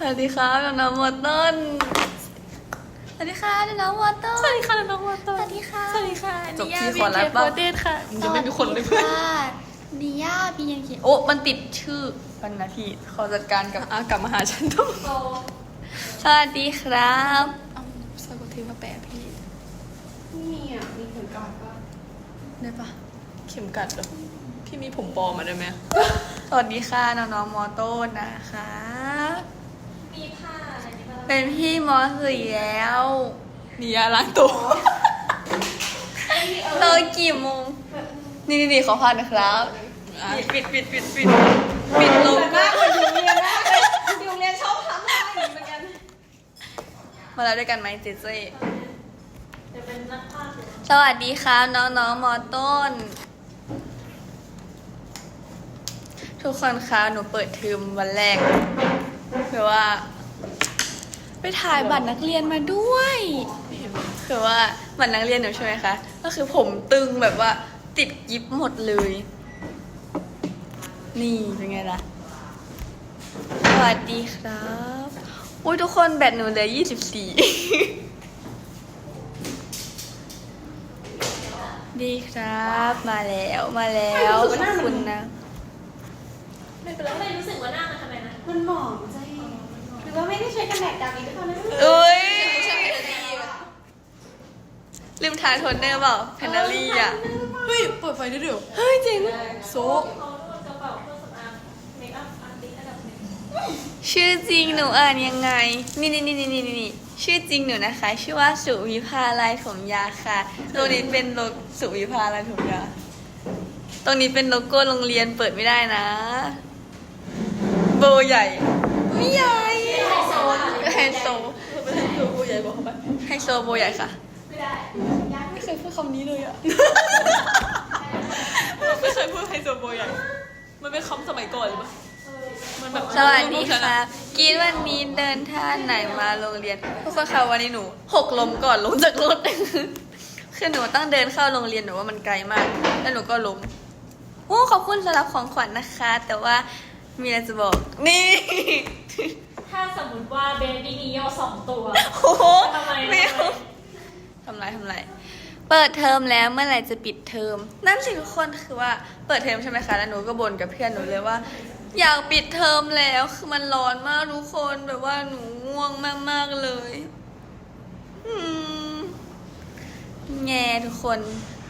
สวัสดีครับน้องๆมอต้นสวัสดีค่ะน้องๆมอต้นสวัสดีค่ะน้องวอตสวัสดีค่ะสวัสดีค่ะจบนิยาที่บีขอรับเคบ้างโปรเตสค่ะยังไม่มีคนเลยสวัสดีค่ะดิยาพียังคิดโอ้มันติดชื่อปันนาทีขอจัดการกับอะกลับมาหาฉันทุกสวัสดีครับเอาสะกดทีมาแปะพี่นี่อะมีเข็มกลัดป่ะได้ปะเข็มกัดเหรอพี่มีผมปลอมมาได้ไหมสวัสดีค่ะน้องๆมอต้นนะคะ มีผ้าอะไรนี่บ้าง เป็นพี่มอสี่แล้วนิยาล้างตัวตอนกี่โมง นี่นี่นี่ขอพานะครับอะปิดปิดปิดปิดปิดลงมากกว่าอยู่โรงเรียนมากเลยอยู่โรงเรียนชอบทำท่าอย่างนี้เหมือนกันมาแล้วด้วยกันไหมเจเจจะเป็นนักภาพสวัสดีครับน้องๆมอต้น ทุกคนคะหนูเปิดเทอมวันแรกคือว่า ไปถ่ายบัตรนักเรียนมาด้วย คือว่าบัตรนักเรียนหนูใช่ไหมคะ ก็คือผมตึงแบบว่าติดยิบหมดเลย นี่เป็นไงล่ะ สวัสดีครับ อุ้ยทุกคนแบตหนูเหลือยี่สิบสี่ดีครับมาแล้วมาแล้วขอบคุณนะ ไม่เป็นไรทำไมรู้สึกว่าหน้ามันทำไมนะ มันหมองใจห รือว่าไม่ได้ใช้กันแดดดำอีกหรือเปล่านะเอ้ย ลืมทาโทนเนอร์เปล่าแพนนารี่อะ เฮ้ย เปิดไฟได้ด้วยเหรอเฮ้ยจริงโซเขานวดกระเป๋าเครื่องสำอางเมคอัพอาร์ติสต์ระดับหนึ่งชื่อจริงหนูอ่านยังไง นี่นี่นี่นี่นี่นี่ชื่อจริงหนูนะคะ ชื่อว่าสุวิภาลายถมยาค่ะตรงนี้เป็นโลสุวิภาลายถมยา ตรงนี้เป็นโลโก้โรงเรียนเปิดไม่ได้นะ โบใหญ่ไม่ใหญ่ไฮโซไฮโซไม่ได้ดูผู้ใหญ่บอกเขาไปไฮโซโบใหญ่ค่ะไม่ได้ไม่เคยพูดคำนี้เลยอะ ไม่เคยพูดไฮโซโบใหญ่ มันเป็นคำสมัยก่อนหรือเปล่ามันแบบสวัสดีค่ะกินวันนี้เดินท่าไหนมาโรงเรียนทุกคนค่ะวันนี้หนูหกล้มก่อนลงจากรถ คือหนูต้องเดินเข้าโรงเรียนหนูว่ามันไกลมาก แล้วหนูก็ล้มโอ้ขอบคุณสำหรับของขวัญนะคะ แต่ว่ามีอะไรจะบอก นี่ ถ้าสมมติว่าเบบี้นิโยสองตัวโอ้โหทำไมไม่เอาทำไรทำไร เปิดเทอมแล้วเมื่อไหร่จะปิดเทอม นั่นสิทุกคนคือว่าเปิดเทอมใช่ไหมคะ แล้วหนูก็บ่นกับเพื่อนหนูเลยว่า อยากปิดเทอมแล้วคือมันร้อนมากทุกคนแบบว่าหนูง่วงมากๆเลยอืมแง่ทุกคน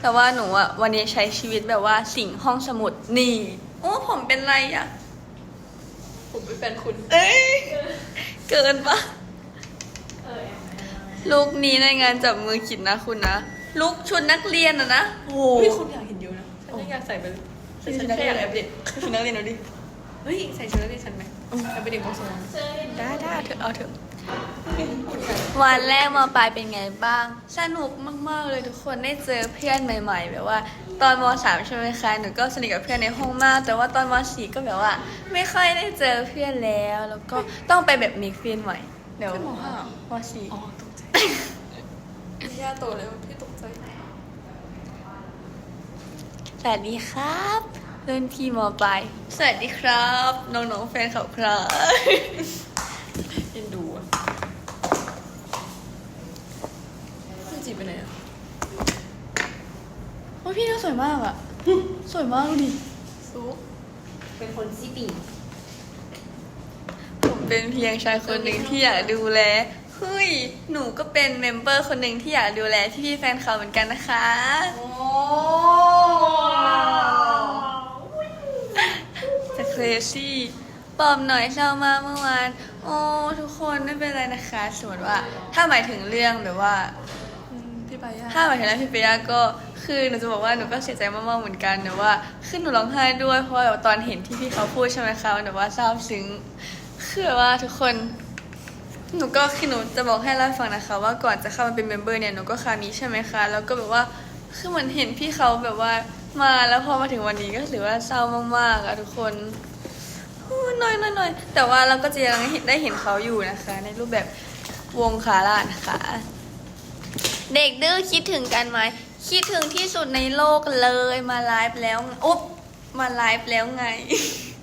แต่ว่าหนูอะวันนี้ใช้ชีวิตแบบว่าสิ่งห้องสมุดนี่ โอ้ผมเป็นไรอะ ผมเป็นแฟนคุณ เอ้ย เกินปะเออลูกนี้ในงานจับมือขิดนะคุณนะ ลูกชุดนักเรียนอะนะ โอ้โหพี่คุณอยากเห็นเยอะนะฉันยังอยากใส่ไปเลยแต่ฉันแค่อยากแอบเด็กชุดนักเรียนเอาดิ เฮ้ย ใส่ชุดนักเรียนฉันไหมแอบไปเด็กมสองเจอได้ได้เอาเถอะเอาเถอะ วันแรกมาปลายเป็นไงบ้าง สนุกมาก ๆ เลยทุกคนได้เจอเพื่อนใหม่ ๆ แบบว่า ตอนมสามใช่ไหมคะหนูก็สนิทกับเพื่อนในห้องมาก แต่ว่าตอนมสี่ก็แบบว่า ไม่ค่อยได้เจอเพื่อนแล้ว แล้วก็ต้องไปแบบมิกซ์เพื่อนใหม่เดี๋ยวขึ้นมห้ามสี่อ๋อตกใจพี่ย่าโตแล้วพี่ตกใจสวัสดีครับรุ่นพี่มปลายสวัสดีครับ น้องๆแฟนเขาครับ เอ็นดูอะพี่จีบไปไหนอะ โอ้ย พี่น่าสวยมากอะสวยมากดูดิซุกเป็นคนซีปีผมเป็นเพียงชายคนหนึ่งที่อยากดูแลเฮ้ย หนูก็เป็นเมมเบอร์คนหนึ่งที่อยากดูแลพี่พี่ๆแฟนเขาเหมือนกันนะคะ โอ้จะเครซี่ปลอมหน่อยเศร้ามากเมื่อวาน โอ้ ทุกคนไม่เป็นไรนะคะสมมติว่า ถ้าหมายถึงเรื่องแบบว่าอืมพี่ไปย่าถ้าหมายถึงเรื่องพี่เปียก็ คือหนูจะบอกว่าหนูก็เสียใจมากๆเหมือนกันแต่ว่าคือหนูร้องไห้ด้วยเพราะว่าแบบตอนเห็นที่พี่เขาพูดใช่ไหมคะมันแบบว่าซาบซึ้งคือแบบว่าทุกคนหนูก็คือหนูจะบอกให้เล่าฟังนะคะ ว่าก่อนจะเข้ามาเป็นเมมเบอร์เนี่ยหนูก็คานี้ใช่ไหมคะแล้วก็แบบว่าคือเหมือนเห็นพี่เขาแบบว่ามาแล้วพอมาถึงวันนี้ก็ถือว่าเศร้ามากๆอะทุกคนอู้น้อยน้อยน้อยแต่ว่าเราก็จะยังได้เห็นเขาอยู่นะคะ ในรูปแบบวงคารานะคะ เด็กดื้อคิดถึงกันไหม คิดถึงที่สุดในโลกเลยมาไลฟ์แล้วอุ๊บมาไลฟ์แล้วไง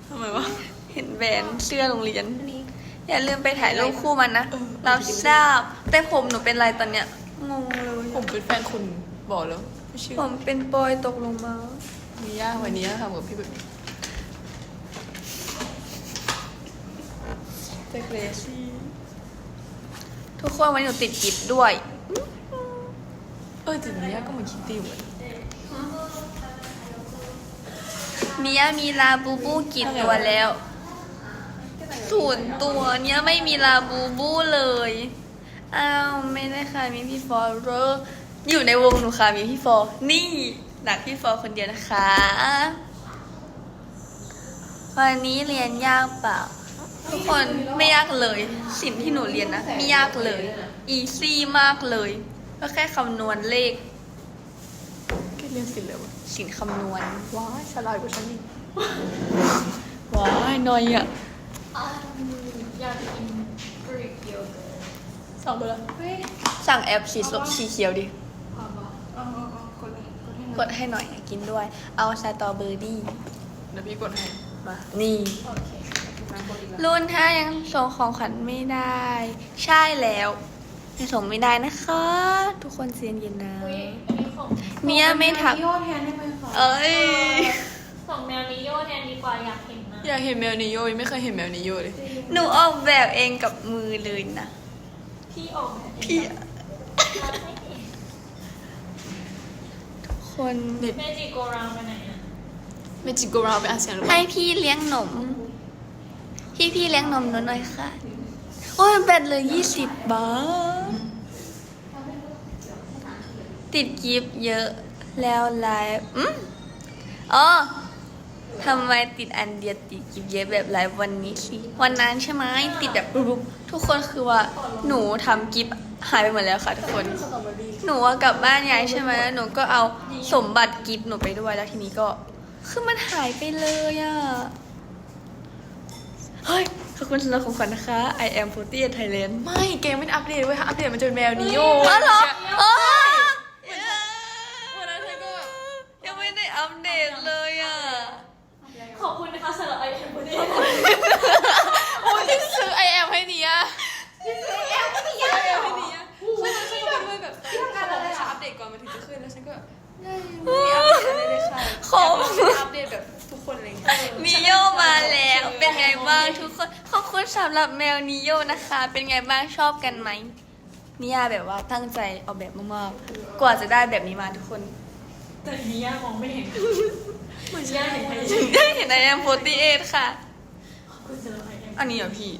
ทำไมวะเห็นแบรนด์เสื้อโรงเรียน อย่าลืมไปถ่ายรูปคู่มันนะเราทราบแต่ผมหนูเป็นไรตอนเนี้ยงงเลยผมเป็นแฟนคุณบอกแล้วไม่เชื่อผมเป็นปอยตกลงมามีย่าวันนี้ทำกับพี่แบบนี้แต่เกรซี่ทุกคนวันนี้หนูติดกิฟต์ด้วย เออแต่มีย่าก็เหมือนคิตตี้เหมือนเมียมีลาบูบูกี่ตัวแล้วศูนย์ตัวเนี้ยไม่มีลาบูบูเลย อ้าวไม่ได้ค่ะมีพี่ฟอร์เรอร์อยู่ในวงหนูค่ะมีพี่ฟอร์นี่หนักพี่ฟอร์คนเดียวนะคะ วันนี้เรียนยากเปล่าทุกคนไม่ยากเลย สิ่งที่หนูเรียนนะไม่ยากเลย อีซี่มากเลย ก็แค่คำนวณเลขแกเรียนศิลป์เลยวะสินคำนวณ ว้ายฉลาดกว่าฉันอีกว้ายน้อยอะอยากกินกรีกโยเกิร์ตสองไปแล้วสั่งแอปสีส้มสีเขียวดิพอบอกอ๋ออ๋ออ๋อกดเลยกดให้หน่อยกดให้หน่อยอยากกินด้วย เอาสตรอเบอร์รี่เดี๋ยวพี่กดให้มา นี่ โอเคมากดอีกแล้ว รุ่นถ้ายังส่งของขวัญไม่ได้ ใช่แล้ว ยังส่งไม่ได้นะคะ ทุกคนเซียนเย็นนะอุ้ยอันนี้ของเมียไม่ทักพี่โยแทนได้ไหมคะเอ้ย ส่งแมวนิโยแทนดีกว่าอยากเห็นนะอยากเห็นแมวนิโยยังไม่เคยเห็นแมวนิโยเลย หนูออกแบบเองกับมือเลยนะ พี่ออกแบบพี่รักไม่เห็นคนเมจิโกราวไปไหนอะเมจิโกราวไปอาเซียนหรือเปให้ล่าพี่เลี้ยงนม พี่พี่เลี้ยงนมหนูหน่อยค่ะ โอ้ยแบตเหลยยี่สิบบาท ติดกิฟต์เยอะแล้วไลฟ์อืมอ๋อทำไมติดอันเดียวติดกิฟต์เยอะแบบไลฟ์วันนี้สิวันนั้นใช่ไหมติดแบบรุบๆทุกคนคือว่าหนูทำกิฟต์หายไปหมดแล้วค่ะทุกคน หนูว่ากลับบ้านยายใช่ไหมแล้วหนูก็เอาสมบัติกิฟต์หนูไปด้วยแล้วทีนี้ก็ คือมันหายไปเลยอะเฮ้ยขอบคุณสำหรับของขวัญนะคะ I am 40 Thailand ไม่เกมไม่ได้อัปเดตเว้ยถ้าอัปเดตมันจะเป็นแมวนิโยอ๋อเหรออ๋อ วันนั้นเธอก็แบบ ยังไม่ได้อัปเดตเลยอะ ขอบคุณนะคะสำหรับไอเทมวันนี้โอ้ยที่ซื้อไอแอมให้เนียที่ซื้อไอแอมให้เนียให้เนียคือมันฉันก็เป็นด้วยแบบเขาบอกว่าอัปเดตก่อนมันถึงจะขึ้นแล้วฉันก็ได้ไม่อัปเดตอะไรเลยค่ะขอบอยากให้อัปเดตแบบทุกคนอะไรอย่างเงี้ยนิโยมาแล้วเป็นไงบ้างทุกคนขอบคุณสำหรับแมวนิโยนะคะ เป็นไงบ้างชอบกันไหมนิยาแบบว่าตั้งใจเอาแบบมากๆกว่าจะได้แบบนี้มาทุกคน แต่นิยามองไม่เห็นเหมือนย่าเห็นใคร ได้เห็น I am 48ค่ะขอบคุณสำหรับไอเทมอันนี้เหรอพี่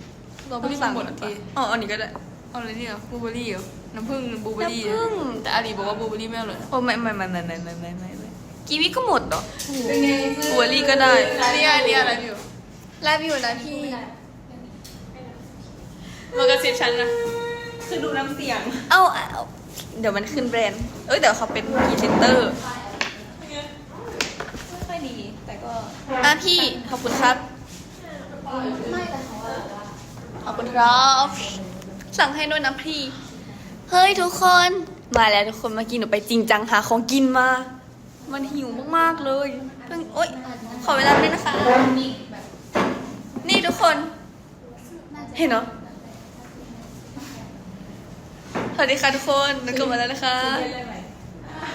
เราไม่สั่งหมดทีอ๋ออันนี้ก็ได้เอาอะไรเนี่ยบลูเบอร์รี่เหรอ น้ำผึ้งบลูเบอร์รี่น้ำผึ้ง แต่อาลีบอกว่าบลูเบอร์รี่ไม่อร่อยโอ้ไม่ไม่ไม่ไม่ไม่ไม่ไม่ไม่ไม่กีวีก็หมดเหรอเป็นไงบัวลี่ก็ได้เนี่ยเนี่ยอะไรพี่ไลฟ์อยู่นะพี่มากระซิบฉันนะคือดูน้ำเสียง เอ้าเอาเดี๋ยวมันขึ้นแบรนด์ เอ้ยเดี๋ยวเขาเป็นพรีเซนเตอร์ ไม่ค่อยดี แต่ก็ อะพี่ขอบคุณครับ ขอบคุณครับ สั่งให้ด้วยนะพี่ เฮ้ยทุกคน มาแล้วทุกคนเมื่อกี้หนูไปจริงจังหาของกินมา มันหิวมากๆเลย เพิ่งโอ๊ยขอเวลาด้วยนะคะ นี่ทุกคน เห็นเนาะสวัสดีค่ะทุกคนนึกลับมาแล้วนะคะ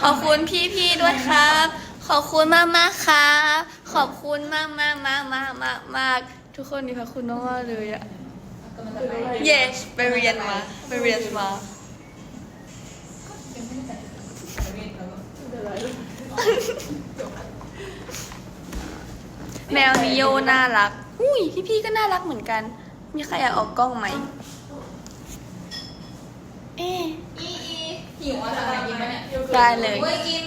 ขอบคุณพี่ๆด้วยครับ ขอบคุณมากมากๆครับ ขอบคุณมากมากมากมากมากมากทุกคนมีพระคุณมากๆเลยอะ yes ไปเรียนมาไปเรียนมาแมวนิโยน่ารัก อุ้ยพี่ๆก็น่ารักเหมือนกัน มีใครอยากออกกล้องไหม เอ๊ะหิวอะจะไปกินไหมเนี่ยได้เลย เว้ยกิน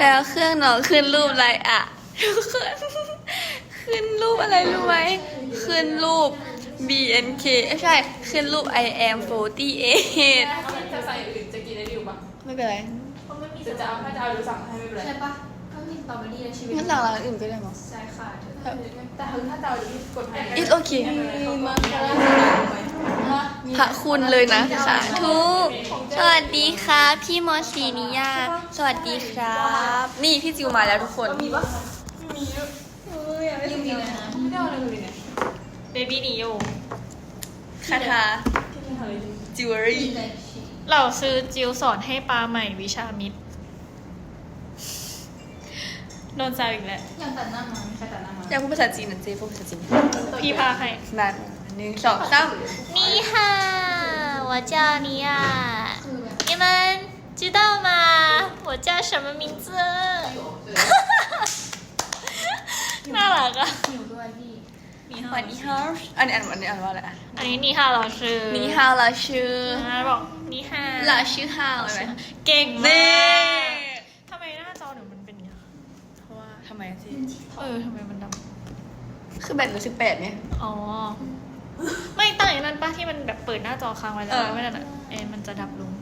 แล้วเครื่องน้องขึ้นรูปอะไรอะ ทุกคนขึ้นรูปอะไรรู้ไหมขึ้นรูป BNK เอ้ยไม่ใช่ ขึ้นรูป I am 48จะใส่หรือจะกินได้ดิวปะไม่เป็นไรจะจะเอาถ้าจะเอาหรือสั่งให้ไม่เป็นไรใช่ปะก็มีสตรอเบอรี่ในชีวิตงั้นสั่งร้านอื่นก็ได้มั้งใช่ค่ะแต่ถ้าจะเอาที่กดให้ It's okay มาค่ะพระคุณเลยนะสาธุสวัสดีครับพี่มอสีนิยา สวัสดีครับ นี่พี่จิวมาแล้วทุกคน มีปะมีเยอะ จริงๆนะ ไม่ได้เอาอะไรเลยเนี่ย เบบี้นิโย คาถาจิวเวลรี่ เราซื้อจิวสอนให้ปลาใหม่วิชามิตรโดนแซวอีกแล้ว ยังตัดหน้ามาใครตัดหน้ามา อยากพูดภาษาจีนนะเจ๊พูดภาษาจีน พี่พาให้ นั่นหนึ่งสองสาม 你好，我叫你啊。 คือแบบ 你们知道吗？我叫什么名字？ น่ารักอะหิวด้วยพี่สวัสดีครับอันนี้อ่านอันนี้อ่านว่าอะไรอะอันนี้นี่ค่ะเราชื่อนี่ฮาวเราชื่ออ่าบอกนี่ค่ะเราชื่อฮาวใช่ไหมเก่งมานี่กทำไมหน้าจอหนูมันเป็นอย่างนี้เพราะว่า ทำไมสิเออทำไมมันดคือแบตเหลือสิบแปดเนี่ยำ อ๋อ ไม่ตั้งอย่างนั้นป้าที่มันแบบเปิดหน้าจอค้างไว้แล้วเออ ไม่นั่นอะเอ็นมันจะดับลง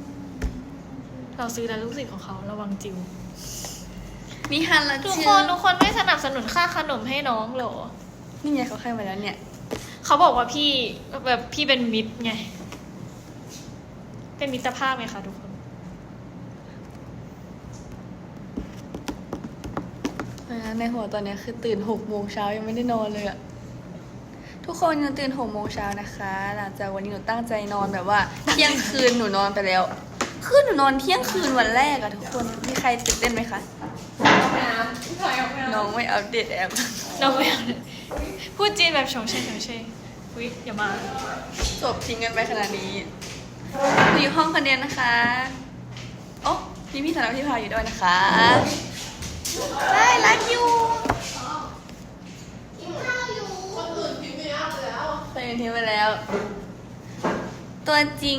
เราซื้อแต่ลูกศิษย์ของเขาระวังจิว นี่ฮาวเราทุกชื่คอนทุกคนไม่สนับสนุนค่าขนมให้น้องเหรอ นี่ไงเขาให้มาแล้วเนี่ย เขาบอกว่าพี่แบบพี่เป็นมิตรไง เป็นมิตรภาพไงคะทุกคน ในหัวตอนเนี้ยคือตื่นหกโมงเช้ายังไม่ได้นอนเลยอะทุกคนหนูตื่นหกโมงเช้านะคะ หลังจากวันนี้หนูตั้งใจนอนแบบว่า เที่ยงคืนหนูนอนไปแล้ว คือหนูนอนเที่ยงคืนวันแรกอะทุกคน มีใครตื่นเต้นไหมคะน้ำ ถอยออกมาน้องไม่อัปเดตแอปเราไม่เอาเลยพูดจีนแบบชงเช่ชงเช่อุ้ยอย่ามาจบทิ้งกันไปขนาดนี้หนูอยู่ห้องคนเดียวนะคะโอ้มีพี่ธนาพี่พาอยู่ด้วยนะคะได้รักอยู่เคยทิ้งไปแล้ว ตัวจริง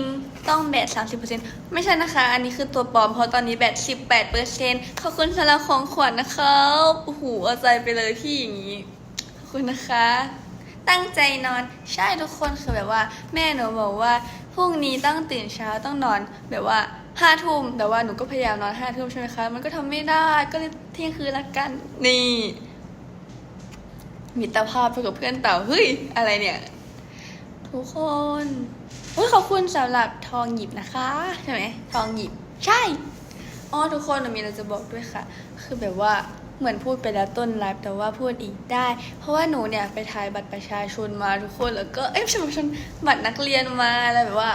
ต้องแบต30%ไม่ใช่นะคะ อันนี้คือตัวปลอมเพราะตอนนี้แบต18%ขอบคุณสำหรับของขวัญนะคะโอ้โหเอาใจไปเลยพี่อย่างนี้ ขอบคุณนะคะ ตั้งใจนอนใช่ทุกคนคือแบบว่า แม่หนูบอกว่าพรุ่งนี้ต้องตื่นเช้าต้องนอนแบบว่าห้าทุ่มแต่ว่าหนูก็พยายามนอนห้าทุ่มใช่ไหมคะ มันก็ทำไม่ได้ก็เลยเที่ยงคืนละกันนี่ มิตรภาพไปกับเพื่อนเต่าเฮ้ยอะไรเนี่ย ทุกคน อุ้ยขอบคุณสำหรับทองหยิบนะคะ ใช่ไหมทองหยิบ ใช่อ๋อทุกคนหนูมีอะไรจะบอกด้วยค่ะ คือแบบว่าเหมือนพูดไปแล้วต้นไลฟ์แต่ว่าพูดอีกได้ เพราะว่าหนูเนี่ยไปถ่ายบัตรประชาชนมาทุกคนแล้วก็เอ้ยไม่ใช่บัตรประชาชนบัตรนักเรียนมาอะไรแบบว่า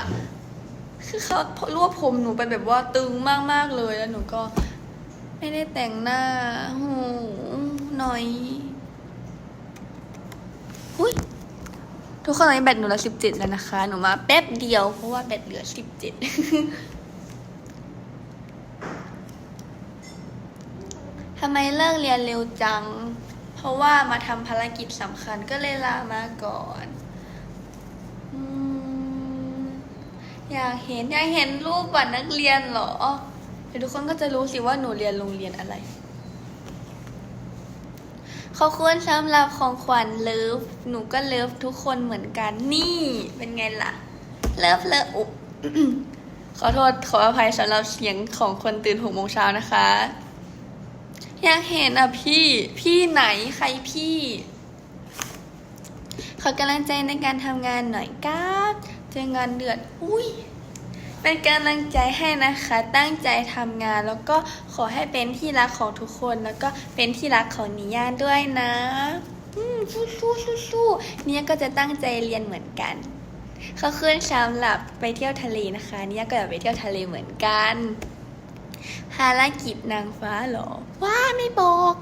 คือเขารวบผมหนูไปแบบว่าตึงมากๆเลยแล้วหนูก็ไม่ได้แต่งหน้าหูหน่อยหุย ทุกคนตอนนี้แบตหนูลือสิบเจ็ดแล้วนะคะ หนูมาแป๊บเดียวเพราะว่าแบตเหลือสิบเจ็ดทำไมเลิกเรียนเร็วจัง เพราะว่ามาทำภารกิจสำคัญก็เลยลามาก่อนอืมอยากเห็นอยากเห็นรูปบัตรนักเรียนเหรอเดี๋ยวทุกคนก็จะรู้สิว่าหนูเรียนโรงเรียนอะไร ขอบคุณสำหรับของขวัญเลิฟ หนูก็เลิฟทุกคนเหมือนกัน นี่เป็นไงล่ะ เลิฟเลิฟอุ๊บขอโทษขออภัยสำหรับเสียงของคนตื่นหกโมงเช้านะคะ อยากเห็นอะพี่ พี่ไหนใครพี่ ขอกำลังใจในการทำงานหน่อยครับเจองานเดือด อุ้ย เป็นกำลังใจให้นะคะ ตั้งใจทำงานแล้วก็ขอให้เป็นที่รักของทุกคน แล้วก็เป็นที่รักของนิยาด้วยนะอืมสู้สู้สู้สู้เนี่ยก็จะตั้งใจเรียนเหมือนกันเขาขึ้นสำหรับไปเที่ยวทะเลนะคะ เนี่ยก็อยากไปเที่ยวทะเลเหมือนกันภารกิจนางฟ้าหรอ ว่าไม่บอก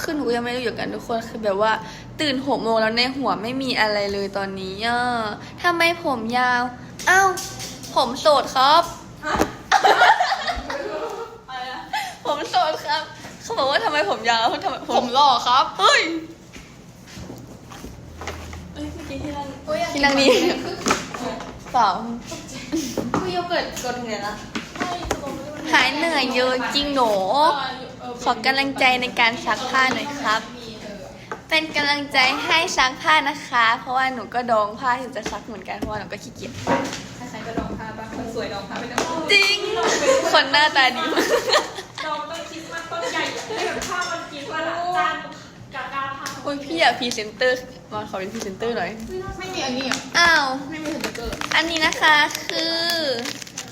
คือหนูยังไม่รู้อยู่กันทุกคนคือแบบว่า ตื่นหกโมงแล้วในหัวไม่มีอะไรเลยตอนนี้อะทำไมผมยาว อ้าวผมโสดครับ ผมโสดครับ เขาบอกว่าทำไมผมยาวทำไมผมหล่อครับ เฮ้ยเอ้ยเมื่อกี้ที่นั่งที่นั่งนี่เปล่าคุยโยเกิร์ตกดถึงไหนละหายเหนื่อยเยอะจริงหนูขอกำลังใจในการซักผ้าหน่อยครับ เป็นกำลังใจให้ซักผ้านะคะ เพราะว่าหนูก็ดองผ้าถึงจะซักเหมือนกันเพราะว่าหนูก็ขี้เกียจใครๆก็ดองผ้าบ้างคนสวยดองผ้าไม่ได้จริง คนหน้าตาดีดองต้นคริสต์มาสต้นใหญ่อะให้แบบภาพมันคริสต์มาสอะจานกากาภาพอุ้ยพี่อยากพรีเซนเตอร์มาขอเป็นพรีเซนเตอร์หน่อยไม่มีอันนี้เหรออ้าว ไม่มีสติกเกอร์อันนี้นะคะคือ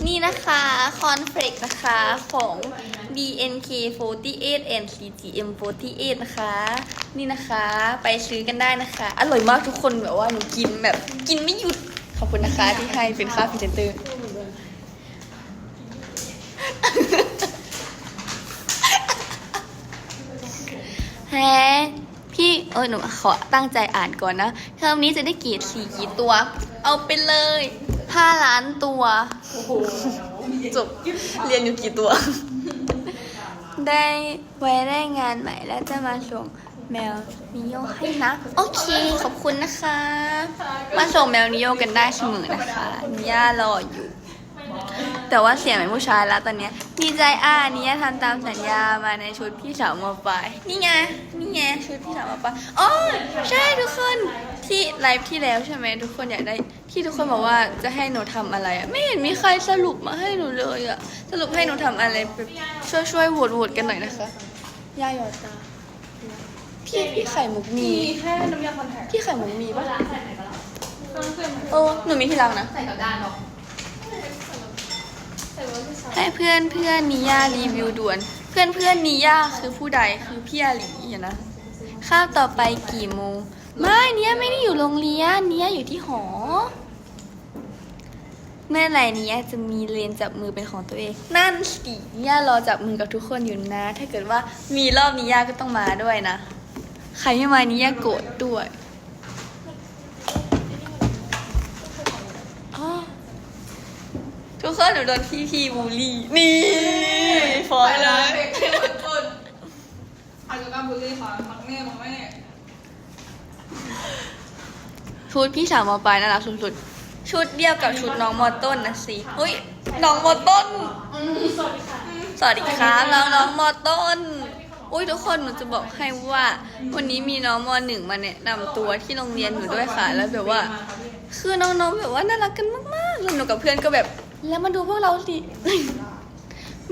นี่นะคะคอนเฟลกนะคะของ BNK48 and CGM48 นะคะ นี่นะคะไปซื้อกันได้นะคะ อร่อยมากทุกคนแบบว่าหนูกินแบบกินไม่หยุด ขอบคุณนะคะที่ให้เป็นค่าพรีเซนเตอร์แฮพี่เออหนูขอตั้งใจอ่านก่อนนะเทอมนี้จะได้กี่สี่กี่ตัว เอาไปเลยห้าล้านตัวจบเรียนอยู่กี่ตัว ได้ไว้ได้งานใหม่แล้วจะมาส่งแมวนิโยให้นะ โอเค ขอบคุณนะคะ มาส่งแมวนิโยกันได้เสมอนะคะนิย่ารออยู่ แต่ว่าเสียงเป็นผู้ชายแล้วตอนเนี้ยดีใจอะนี่ทำตามสัญญามาในชุดพี่สาวมาปลายนี่ไงนี่ไงชุดพี่สาวมาปลายอ๋อใช่ทุกคน ที่ไลฟ์ที่แล้วใช่ไหมทุกคนอยากได้ ที่ทุกคนบอกว่าจะให้หนูทำอะไรอะไม่เห็นมีใครสรุปมาให้หนูเลยอะสรุปให้หนูทำอะไรไปช่วยช่วยโหวตโหวตกันหน่อยนะคะย่าหยอดตาพี่พี่ไข่มุกมีมีแค่น้ำยาคอนแทคพี่ไข่มุกมีปะล้างใส่ไหนก็แล้วโอ้หนูมีที่รังนะ ใส่กับด้านหรอกใส่ไว้ที่ซอสให้เพื่อนเพื่อนนิย่ารีวิวด่วน เพื่อนเพื่อนนิย่าคือผู้ใดคือพี่อาหลีอะนะข้าวต่อไปกี่โมง ไม่เนี้ยไม่ได้อยู่โรงเรียนเนี้ยอยู่ที่หอ เมื่อไหร่เนี้ยจะมีเรียนจับมือเป็นของตัวเอง นั่นสิเนี้ยรอจับมือกับทุกคนอยู่นะ ถ้าเกิดว่ามีรอบนิย่าก็ต้องมาด้วยนะ ใครไม่มานิย่าโกรธด้วยอ๋อทุกคนหนูโดนพี่พี่บูลลี่ นี่ฟอยเลย อาจจะการบุลลี่ค่ะมักแม่มักแม่ ชุดพี่สาวมอปลายน่ารักสุดๆ ชุดเดียวกับชุดน้องมอต้นนะสิอุ้ยน้องมอต้นสวัสดีค่ะสวัสดีครับน้องน้องมอต้น อุ้ยทุกคนหนูจะบอกให้ว่า วันนี้มีน้องมหนึ่งมาแนะนำตัวที่โรงเรียนหนูด้วยค่ะ แล้วแบบว่า คือน้องๆแบบว่าน่ารักกันมากๆแล้วหนูกับเพื่อนก็แบบ แล้วมาดูพวกเราสิ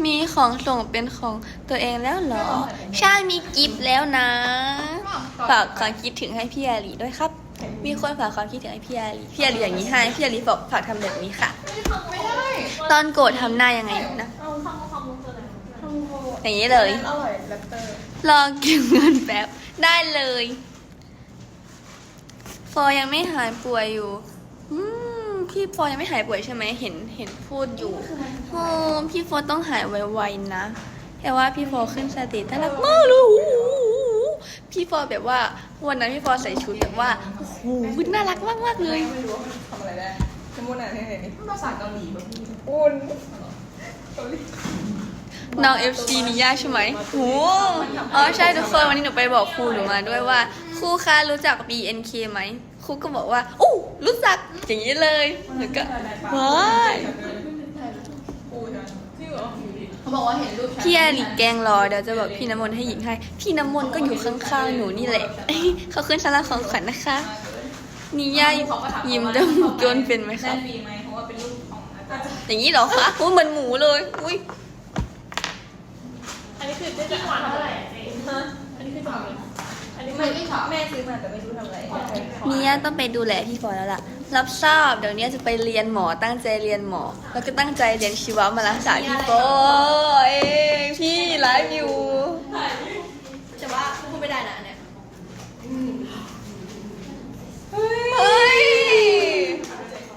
มีของส่งเป็นของตัวเองแล้วเหรอ ใช่มีกิฟต์แล้วนะ ฝากความคิดถึงให้พี่อาลีด้วยครับ มีคนฝากความคิดถึงให้พี่อาลีพี่อาลีอย่างนี้ให้พี่อาลีบอกฝากทำแบบนี้ค่ะ ไม่ได้ตอนโกรธทำหน้ายังไงนะเอาคำคำมุกตัวไหนอย่างนี้เลยอร่อยแรปเตอร์รอเก็บเงินแป๊บได้เลยฟอยังไม่หายป่วยอยู่อืมพี่ฟอยังไม่หายป่วยใช่ไหมเห็นเห็นพูดอยู่โอ้พี่ฟอต้องหายไวๆนะแต่ว่าพี่ฟอขึ้นสติน่ารักมากเลยโอ้โห พี่ฟอแบบว่าวันนั้นพี่ฟอใส่ชุดแบบว่าโอ้โหน่ารักมากๆเลยไม่รู้ว่าทำอะไรได้สมมติอะไรไหนนี่ภาษาเกาหลีแบบพี่อุ่นเกาหลีน้อง FC นิยาใช่ไหมโหอ๋อใช่ทุกคนวันนี้หนูไปบอกครูหนูมาด้วยว่าครูคะรู้จัก BNK ไหมครูก็บอกว่าอู้รู้จักอย่างนี้เลยหนูก็ว้าย ปูใช่ไหมจริงเหรอ เขาบอกว่าเห็นรูปพี่อาหลีแกล้งรอเดี๋ยวจะบอกพี่น้ำมนต์ให้หญิงให้ พี่น้ำมนต์ก็อยู่ข้างๆหนูนี่แหละ เขาขึ้นชั้นละของขวัญนะคะนิยายิ้มดำจนเป็นไหมได้คะฟรีไหมเพราะว่าเป็นรูปของอาจารย์อย่างนี้เหรอคะอุ้ยเหมือนหมูเลยอุ้ยอันนี้คือได้จากหวานเท่าไหร่เองฮะอันนี้คือจากอันนี้ไม่ได้ค่ะแม่ซื้อมาแต่ไม่รู้ทำอะไรนิยาต้องไปดูแลพี่ฟอยแล้วล่ะ รับทราบเดี๋ยวนี้จะไปเรียนหมอตั้งใจเรียนหมอ แล้วก็ตั้งใจเรียนชีวะมารักษาพี่ฟอยเองพี่ไลฟ์อยู่แต่ว่าพูดไม่ได้นะอันเนี้ยเฮ้ย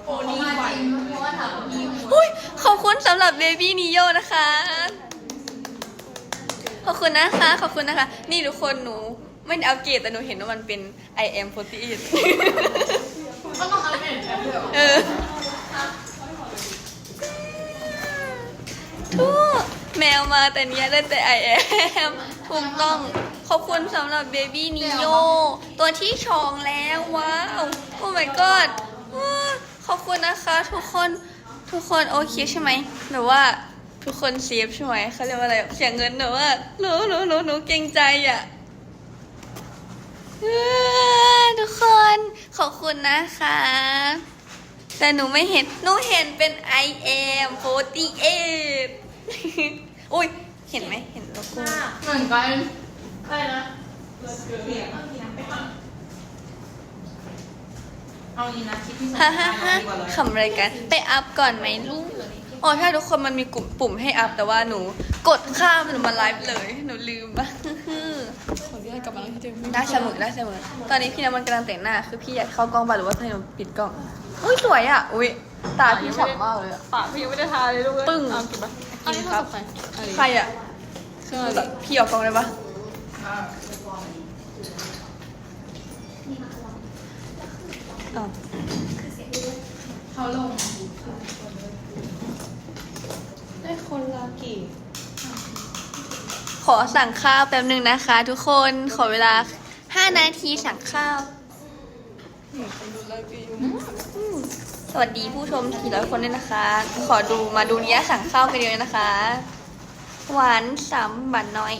โอ้นี่จริงเพราะว่าถามพี่อุ๊ยขอบคุณสำหรับเบบี้นิโยนะคะ ขอบคุณนะคะ ขอบคุณนะคะ นี่ทุกคนหนูไม่ได้อัปเกรดแต่หนูเห็นว่ามันเป็น I am 48 ก็ต้องอาไปเห็นแค่เพื่อเออทุกแมวมาแต่เนี้ยเล่นแต่ I am ถูกต้องขอบคุณสำหรับเบบี้นิโยตัวที่ชองแล้วว้าวโอ้ my god ขอบคุณนะคะ ทุกคนทุกคนโอเคใช่ไหมแบบว่าทุกคนเซฟใช่ไหมเขาเรียกว่าอะไรเสียเงินหนูว่าหนูหนูหนูหนูเกรงใจอะ ทุกคนขอบคุณนะคะ แต่หนูไม่เห็น หนูเห็นเป็น I am 48 อุ้ย เห็นไหม เห็นโลโก้เหมือนกันอะไรนะเอางี้นะคิดที่สองฮ่าฮ่าฮ่าดีกว่าเลยขำอะไรกัน ไปอัพก่อนไหมลูกอ๋อใช่ทุกคนมันมีกลุ่มปุ่มให้อัพแต่ว่าหนู กดข้ามหนูมาไลฟ์เลย หนูลืมปะขออนุญาต กลับมาแล้วที่เดิมได้เสมอได้เสมอ ตอนนี้พี่น้ำมันกำลังแต่งหน้า คือพี่อยากเข้ากล้องป่ะหรือว่าให้หนูปิดกล้อง อุ้ยสวยอะ อุ้ยตาพี่ฉ่ำมากเลยอะปากพี่ยังไม่ได้ทาเลยลูกเอ้ยปึ้ง เอากินปะอันนี้กินโทครรับศัพท์ใครอันนี้ใครอะเครื่องอะไรพี่ออกกล้องได้ปะอ้าวเขาลงได้คนละกี่ข อสั่งข้าวแป๊บหนึ่งนะคะ ทุกคนขอเวลา 5 นาทีสั่งข้าว สวัสดีผู้ชม400คนด้วยนะคะ ขอดูมาดูนิยะสั่งข้าวกันเยอะนะคะ หวานสามบาทน้อย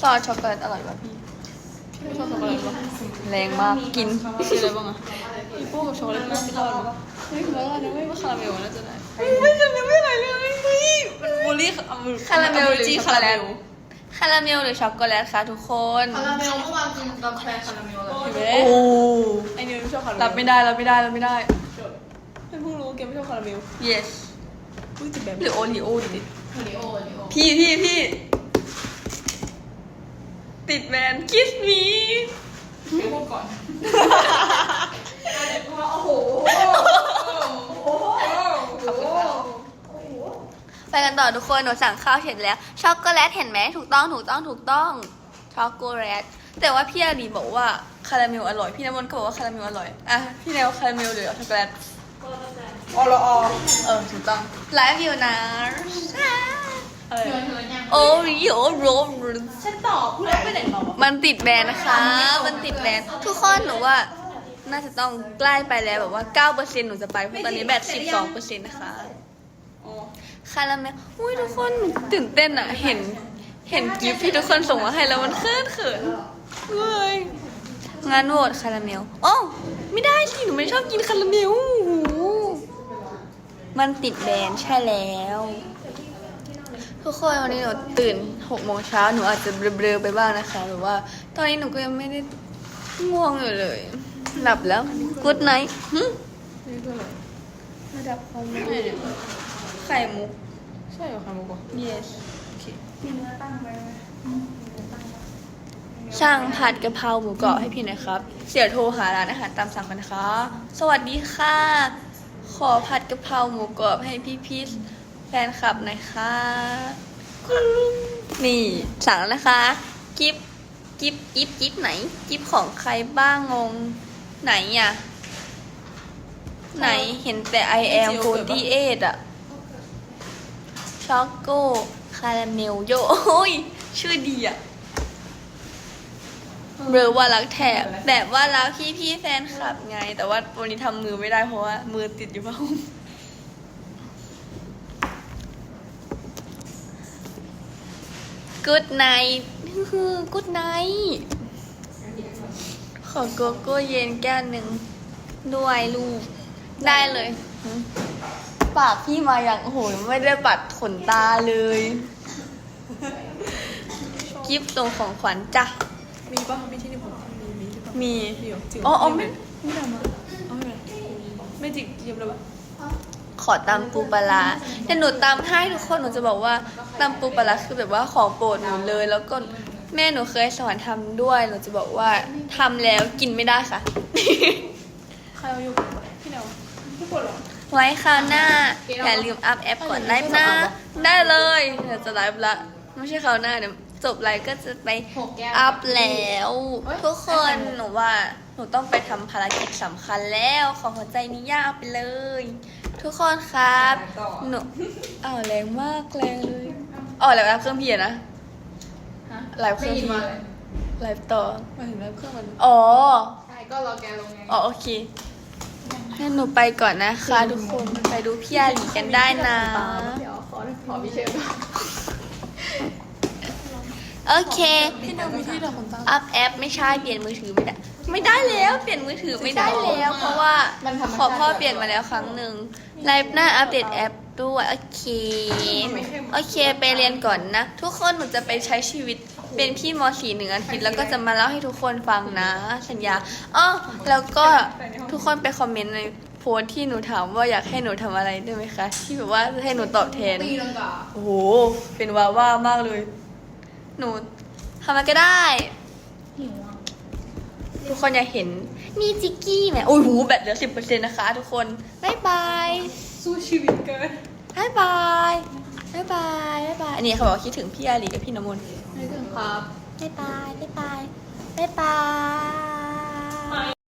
ซอสช็อกโกแลตอร่อยป่ะพี่พี่ ไม่ชอบช็อกโกแลตปะแรงมากกินมีอะไรบ้างอะมีโป้กับช็อกโกแลตน่าจะรอดปะเฮ้ยผมว่านะเว้ยว่าคาราเมลน่าจะได้ไม่จำไม่ไหวเลยเฮ้ยมันบูลลี่คาราเมลหรือจี้ช็อกคาโกราแลเมตลคาราเมลหรือช็อกโกแลตคะทุกคนคาราเมลเมื่อวานกินกาแฟคาราเมลเลยเห็นไหมโอ้ไอเนยไม่ชอบคาราเมลรับไม่ได้รับไม่ได้รับไม่ได้เพิ่งรู้แกไม่ชอบคาราเมล yes อุ้ยจิบแบบหรือโอริโอดิโอริโอโอริโอพี่พี่พี่ ติดแบรนด์ kiss me ไม่พูดก่อนโอ้โหไปกันต่อทุกคนหนูสั่งข้าวเสร็จแล้ว ช็อกโกแลตเห็นไหมถูกต้องถูกต้องถูกต้องช็อกโกแลตแต่ว่าพี่อารีบอกว่าคาราเมลอร่อยพี่น้ำมนต์ก็บอกว่าคาราเมลอร่อยอะพี่แนวคาราเมลหรือช็อกโกแลตอรอเออถูกต้องไลฟ์อยู่นะ อะไรเหินเหินยังโอ้ริโอโรมฉันตอบผู้ใดไปไหนมามันติดแบรนด์นะคะ มันติดแบรนด์ทุกคนหนูว่า น่าจะต้องใกล้ไปแล้วแบบว่า 9%หนูจะไปเพราะตอนนี้แบต12%นะคะอ๋อคาราเมลอุ้ยทุกคนตื่นเต้นอะเห็น เห็นกิฟต์ที่ทุกคนส่งมาให้แล้วมันเขินเขินเว้ยงานโหวตคาราเมลโอ้ไม่ได้สิหนูไม่ชอบกินคาราเมลโอ้โหมันติดแบรนด์ใช่แล้ว ทุกคนวันนี้หนูตื่น6โมงเช้าหนูอาจจะเบลอๆไปบ้างนะคะแบบว่า ตอนนี้หนูก็ยังไม่ได้ง่วงอยู่เลย หลับแล้ว good night หึนี่คืออะไรระดับความไม่ไข่มุก ใช่เหรอคะมุกอะ yes สั่งผัดกะเพราหมูกรอบให้พี่หน่อยครับ เสียโทรหาร้านอาหารตามสั่งกันนะคะ สวัสดีค่ะ ขอผัดกะเพราหมูกรอบให้พี่พีช แฟนคลับหน่อยค่ะ นี่สั่งนะคะกิฟกิฟกิฟกิฟไหน กิฟของใครบ้างงง ไหนอะ ไหนเห็นแต่ I am 48อะช็อกโกคาราเมลโยโอ้ยชื่อดีอะเบอว่ารักแถบแบบว่ารักพี่พี่แฟนคลับไง แต่ว่าวันนี้ทำมือไม่ได้เพราะว่า มือติดอยู่ผ้าห่ม Good night ฮือ Good night ขอโกโก้เย็นแก้วหนึ่งด้วยลูก ได้เลยหืมปากพี่มาอย่างโอ้โหไม่ได้ปัดขนตาเลยกิฟต์ส่งของขวัญจ้ะ มีป่ะมีที่นี่ผมมีมีหรือเปล่ามีมีเหรอจริงอ๋ออ๋อไม่ไม่ทำอะเอาไม่เป็นไรไม่จริงเยี่ยมเลยปะ ขอตำปูปลาร้าแต่หนูตำให้ทุกคนหนูจะบอกว่าตำปูปลาร้าคือแบบว่าของโปรดหนูเลยแล้วก็แม่หนูเคยสอนทำด้วยหนูจะบอกว่าทำแล้วกินไม่ได้ค่ะใครเอาอยู่พี่เนาพี่ปวดหรอไว้คราวหน้าอย่าลืมอัพแอปก่อนไลฟ์นะได้เลยเดี๋ยวจะไลฟ์ละไม่ใช่คราวหน้าเดี๋ยวจบไลฟ์ก็จะไปหกแก้วอัพแล้ว ทุกคนหนูว่าห นูต้องไปทำภารกิจสำคัญแล้วขอหัวใจนิยาเอาไปเลย ทุกคนครับหนูอ้าวแรงมากแรงเลยอ๋อแล้วรับเครื่องพี่อะนะฮะไลฟ์เคไม่รื่องยินพี่มาเลยไลฟ์ต่อมาถึงแล้วเครื่องมันอ๋อใช่ก็รอแกลงไงอ๋อโอเคงั้นหนูไปก่อนนะคะ ทุกคนไปดูพี่อาหลีกันได้นะเดี๋ยวขอขอพี่เชฟโอเคพี่เนามีที่เราคนตั้งอัพแอปไม่ใช่เปลี่ยนมือถือไม่ได้ ไม่ได้แล้วเปลี่ยนมือถือไม่ได้แล้ว เพราะว่ามันธรรมขอชาติพ่อเปลี่ยนมาแล้วครั้งหนึ่งไลฟ์หน้าอัปเดตแอปด้วยโอเคโอเคไปเรียนก่อนนะ ทุกคนหนูจะไปใช้ชีวิตเป็นพี่มสี่หนึ่งอาทิตย์แล้วก็จะมาเล่าให้ทุกคนฟังนะ สัญญาอ๋อแล้วก็ทุกคนไปคอมเมนต์ในโพสต์ที่หนูถามว่าอยากให้หนูทำอะไรได้ไหมคะ ที่แบบว่าให้หนูตอบแทนตีลังกาโอ้โหเป็นวาว่ามากเลย หนูทำอะไรก็ได้หิวอะทุกคนอยากเห็นมีจิกกี้ไหมโอ้โหแบตเหลือสิบเปอร์เซ็นต์นะคะ ทุกคนบายบายสู้ชีวิตเกินบายบายบายบายบายบายอันนี้เขาบอกว่าคิดถึงพี่อาลีกับพี่น้ำมนต์นึกถึงครับบายบายบายบายบายบาย